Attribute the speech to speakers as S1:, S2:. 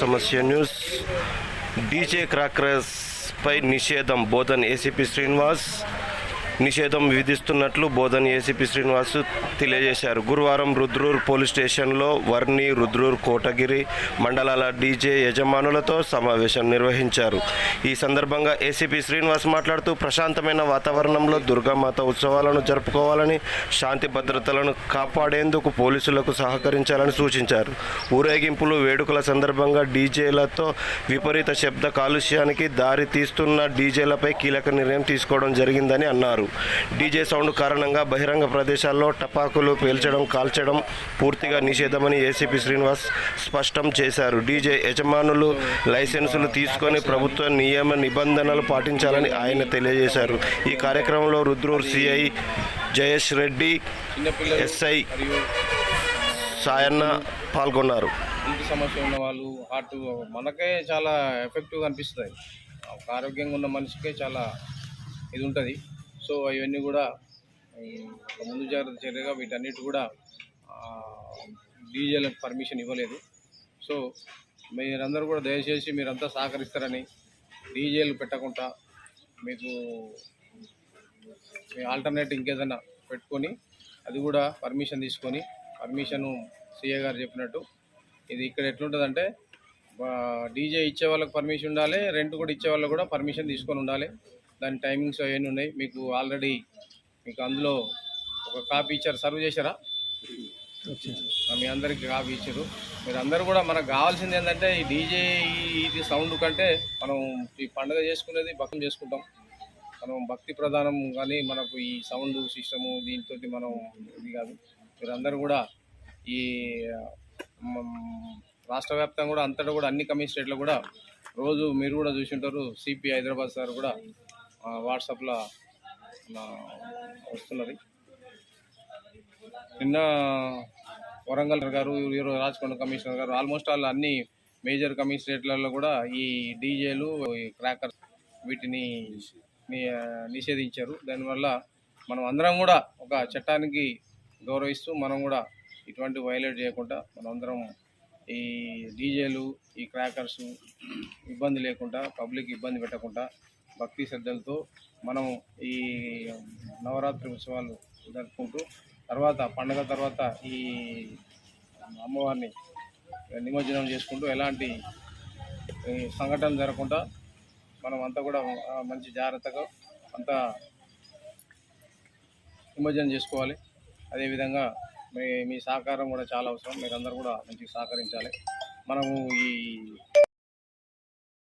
S1: సమస్య news. DJ క్రాకర్స్పై నిషేధం. బోధన్ ఏసీపీ శ్రీనివాస్. నిషేధం విధిస్తున్నట్లు బోధన్ ఏసీపీ శ్రీనివాస్ తెలియజేశారు. గురువారం రుద్రూర్ పోలీస్ స్టేషన్లో వర్ణి రుద్రూర్ కోటగిరి మండలాల డీజే యజమానులతో సమావేశం నిర్వహించారు. ఈ సందర్భంగా ఏసీపీ శ్రీనివాస్ మాట్లాడుతూ ప్రశాంతమైన వాతావరణంలో దుర్గామాత ఉత్సవాలను జరుపుకోవాలని శాంతి భద్రతలను కాపాడేందుకు పోలీసులకు సహకరించాలని సూచించారు. ఊరేగింపులు వేడుకల సందర్భంగా డీజేలతో విపరీత శబ్ద కాలుష్యానికి దారి తీస్తున్న డీజేలపై కీలక నిర్ణయం తీసుకోవడం జరిగిందని అన్నారు. డీజే సౌండ్ కారణంగా బహిరంగ ప్రదేశాల్లో టపాకులు పేల్చడం కాల్చడం పూర్తిగా నిషేధమని ఏసీపీ శ్రీనివాస్ స్పష్టం చేశారు. డీజే యజమానులు లైసెన్సులు తీసుకొని ప్రభుత్వ నియమ నిబంధనలు పాటించాలని ఆయన తెలియజేశారు. ఈ కార్యక్రమంలో రుద్రూర్ సిఐ జయేష్ రెడ్డి ఎస్ఐ సాయన్న పాల్గొన్నారు.
S2: ఇంటి సమస్య ఉన్న వాళ్ళు హార్ట్ మనకే చాలా ఎఫెక్టివ్గా అనిపిస్తుంది. ఒక ఆరోగ్యంగా ఉన్న మనిషికే చాలా ఇది ఉంటుంది. సో అవన్నీ కూడా ముందు జాగ్రత్త చర్యగా వీటన్నిటి కూడా డీజేలకు పర్మిషన్ ఇవ్వలేదు. సో మీరందరూ కూడా దయచేసి మీరంతా సహకరిస్తారని డీజేలు పెట్టకుండా మీకు మీ ఆల్టర్నేట్ ఇంకేదైనా పెట్టుకొని అది కూడా పర్మిషన్ తీసుకొని పర్మిషన్ సీఏ గారు చెప్పినట్టు ఇది ఇక్కడ ఎట్లుంటుందంటే డీజే ఇచ్చే వాళ్ళకి పర్మిషన్ ఉండాలి రెంట్ కూడా ఇచ్చే వాళ్ళకి కూడా పర్మిషన్ తీసుకొని ఉండాలి. దాని టైమింగ్స్ అవన్నీ ఉన్నాయి. మీకు ఆల్రెడీ మీకు అందులో ఒక కాపీ ఇచ్చారు. సర్వ్ చేశారా? మీ అందరికి కాపీ ఇచ్చారు. మీరు అందరూ కూడా మనకు కావాల్సింది ఏంటంటే ఈ డీజే ఇది సౌండ్ కంటే మనం ఈ పండుగ చేసుకునేది భక్తం చేసుకుంటాం. మనం భక్తి ప్రధానం కానీ మనకు ఈ సౌండ్ సిస్టము దీంతో మనం ఇది కాదు. మీరందరూ కూడా ఈ రాష్ట్ర వ్యాప్తంగా కూడా అంతటా కూడా అన్ని కమిషనరేట్లో కూడా రోజు మీరు కూడా చూసి ఉంటారు. సిపి హైదరాబాద్ సార్ కూడా వాట్సాప్లో వస్తున్నది. నిన్న వరంగల్ గారు ఈరోజు రాచకొండ కమిషనర్ గారు ఆల్మోస్ట్ ఆల్ అన్ని మేజర్ కమిషనరేట్లలో కూడా ఈ డీజేలు ఈ క్రాకర్స్ వీటిని నిషేధించారు. దానివల్ల మనం అందరం కూడా ఒక చట్టానికి గౌరవిస్తూ మనం కూడా ఇటువంటి వైలేట్ చేయకుండా మనం అందరం ఈ డీజేలు ఈ క్రాకర్స్ ఇబ్బంది లేకుండా పబ్లిక్ ఇబ్బంది పెట్టకుండా భక్తి శ్రద్ధలతో మనం ఈ నవరాత్రి ఉత్సవాలు జరుపుకుంటూ తర్వాత పండగ తర్వాత ఈ అమ్మవారిని నిమజ్జనం చేసుకుంటూ ఎలాంటి సంఘటన సంఘటనలు జరగకుండా మనం అంతా కూడా మంచి జాగ్రత్తగా అంతా నిమజ్జనం చేసుకోవాలి. అదేవిధంగా మీ మీ సహకారం కూడా చాలా అవసరం. మీరందరూ కూడా మంచిగా సహకరించాలి. మనము ఈ